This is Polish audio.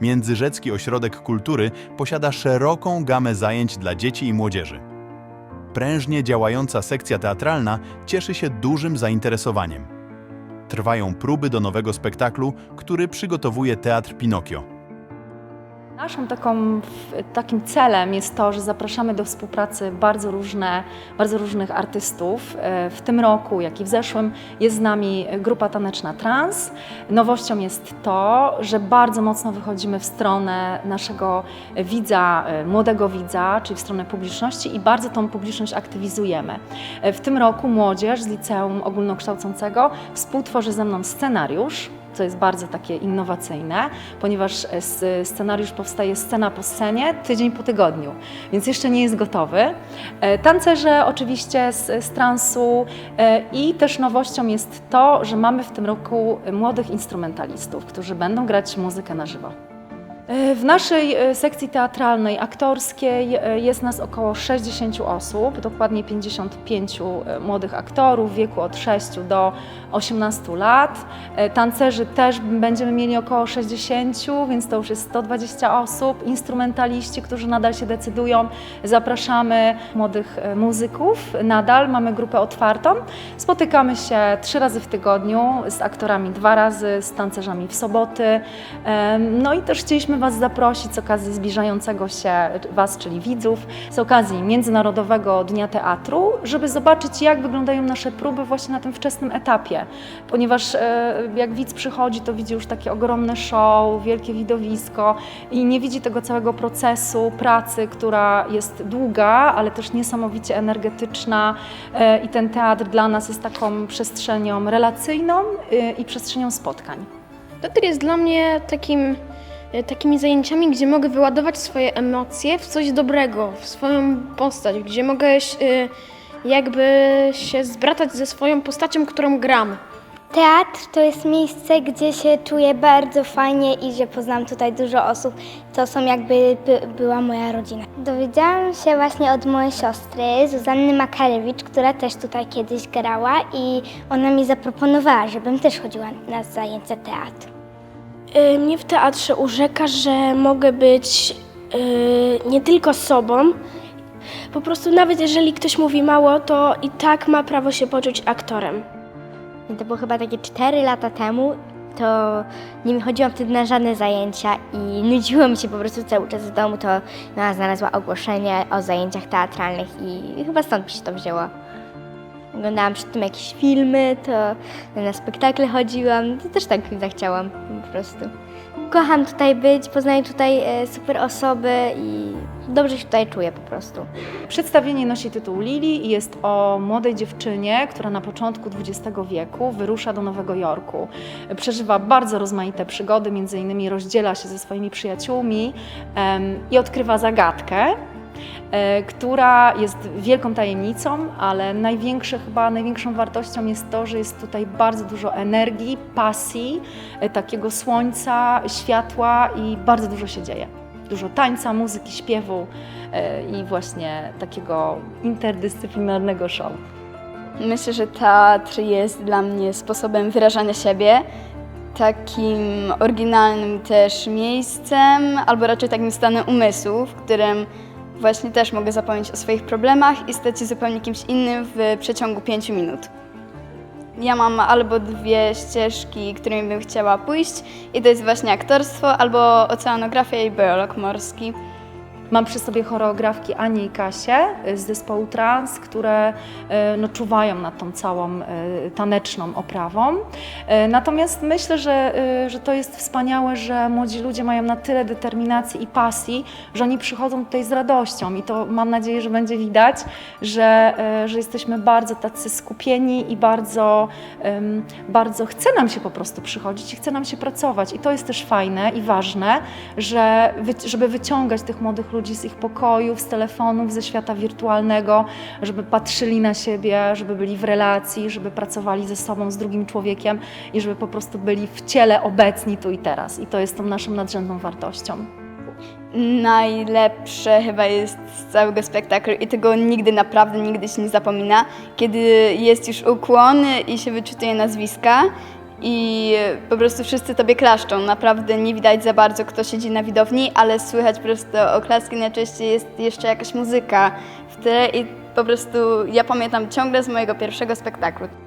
Międzyrzecki Ośrodek Kultury posiada szeroką gamę zajęć dla dzieci i młodzieży. Prężnie działająca sekcja teatralna cieszy się dużym zainteresowaniem. Trwają próby do nowego spektaklu, który przygotowuje Teatr Pinokio. Naszym taką, takim celem jest to, że zapraszamy do współpracy bardzo, różne, bardzo różnych artystów. E, W tym roku, jak i w zeszłym, jest z nami grupa taneczna Trans. Nowością jest to, że bardzo mocno wychodzimy w stronę naszego widza, e, młodego widza, czyli w stronę publiczności i bardzo tą publiczność aktywizujemy. E, W tym roku młodzież z liceum ogólnokształcącego współtworzy ze mną scenariusz co jest bardzo takie innowacyjne, ponieważ e, scenariusz powstaje scena po scenie, tydzień po tygodniu, więc jeszcze nie jest gotowy. E, Tancerze oczywiście z, z transu e, i też nowością jest to, że mamy w tym roku młodych instrumentalistów, którzy będą grać muzykę na żywo. E, W naszej e, sekcji teatralnej, aktorskiej e, jest nas około 60 osób, dokładnie 55 e, młodych aktorów w wieku od 6 do 18 lat. Tancerzy też będziemy mieli około 60, więc to już jest 120 osób. Instrumentaliści, którzy nadal się decydują, zapraszamy młodych muzyków. Nadal mamy grupę otwartą. Spotykamy się trzy razy w tygodniu z aktorami dwa razy, z tancerzami w soboty. No i też chcieliśmy Was zaprosić z okazji zbliżającego się Was, czyli widzów, z okazji Międzynarodowego Dnia Teatru, żeby zobaczyć, jak wyglądają nasze próby właśnie na tym wczesnym etapie. Ponieważ e, jak widz przychodzi, to widzi już takie ogromne show, wielkie widowisko i nie widzi tego całego procesu pracy, która jest długa, ale też niesamowicie energetyczna e, i ten teatr dla nas jest taką przestrzenią relacyjną e, i przestrzenią spotkań. Teatr jest dla mnie takim, takimi zajęciami, gdzie mogę wyładować swoje emocje w coś dobrego, w swoją postać, gdzie mogę e, jakby się zbratać ze swoją postacią, którą gram. Teatr to jest miejsce, gdzie się czuję bardzo fajnie i że poznam tutaj dużo osób. To są jakby by, była moja rodzina. Dowiedziałam się właśnie od mojej siostry, Zuzanny Makarewicz, która też tutaj kiedyś grała i ona mi zaproponowała, żebym też chodziła na zajęcia teatru. Y, Mnie w teatrze urzeka, że mogę być y, nie tylko sobą. Po prostu nawet jeżeli ktoś mówi mało, to i tak ma prawo się poczuć aktorem. To było chyba takie 4 lata temu, to nie chodziłam wtedy na żadne zajęcia i nudziło mi się po prostu cały czas w domu, to mama znalazła ogłoszenie o zajęciach teatralnych i chyba stąd mi się to wzięło. Oglądałam przy tym jakieś filmy, to na spektakle chodziłam, to też tak zachciałam po prostu. Kocham tutaj być, poznaję tutaj e, super osoby i dobrze się tutaj czuję po prostu. Przedstawienie nosi tytuł Lili i jest o młodej dziewczynie, która na początku XX wieku wyrusza do Nowego Jorku. Przeżywa bardzo rozmaite przygody, między innymi rozdziela się ze swoimi przyjaciółmi em, i odkrywa zagadkę, która jest wielką tajemnicą, ale największe, chyba największą wartością jest to, że jest tutaj bardzo dużo energii, pasji, e, takiego słońca, światła i bardzo dużo się dzieje. Dużo tańca, muzyki, śpiewu e, i właśnie takiego interdyscyplinarnego show. Myślę, że teatr jest dla mnie sposobem wyrażania siebie, takim oryginalnym też miejscem, albo raczej takim stanem umysłu, w którym właśnie też mogę zapomnieć o swoich problemach i stać się zupełnie kimś innym w przeciągu pięciu minut. Ja mam albo dwie ścieżki, którymi bym chciała pójść i to jest właśnie aktorstwo, albo oceanografia i biolog morski. Mam przy sobie choreografki Anię i Kasię y, z zespołu Trans, które y, no, czuwają nad tą całą y, taneczną oprawą. Natomiast myślę, że, że to jest wspaniałe, że młodzi ludzie mają na tyle determinacji i pasji, że oni przychodzą tutaj z radością i to mam nadzieję, że będzie widać, że, że jesteśmy bardzo tacy skupieni i bardzo, bardzo chce nam się po prostu przychodzić i chce nam się pracować. I to jest też fajne i ważne, że, żeby wyciągać tych młodych ludzi z ich pokojów, z telefonów, ze świata wirtualnego, żeby patrzyli na siebie, żeby byli w relacji, żeby pracowali ze sobą, z drugim człowiekiem i żeby po prostu byli w ciele obecni tu i teraz. I to jest tą naszą nadrzędną wartością. Najlepsze chyba jest z całego spektaklu i tego nigdy, naprawdę nigdy się nie zapomina, kiedy jest już ukłon i się wyczytuje nazwiska i po prostu wszyscy tobie klaszczą. Naprawdę nie widać za bardzo, kto siedzi na widowni, ale słychać po prostu oklaski, najczęściej jest jeszcze jakaś muzyka w tle i po prostu ja pamiętam ciągle z mojego pierwszego spektaklu.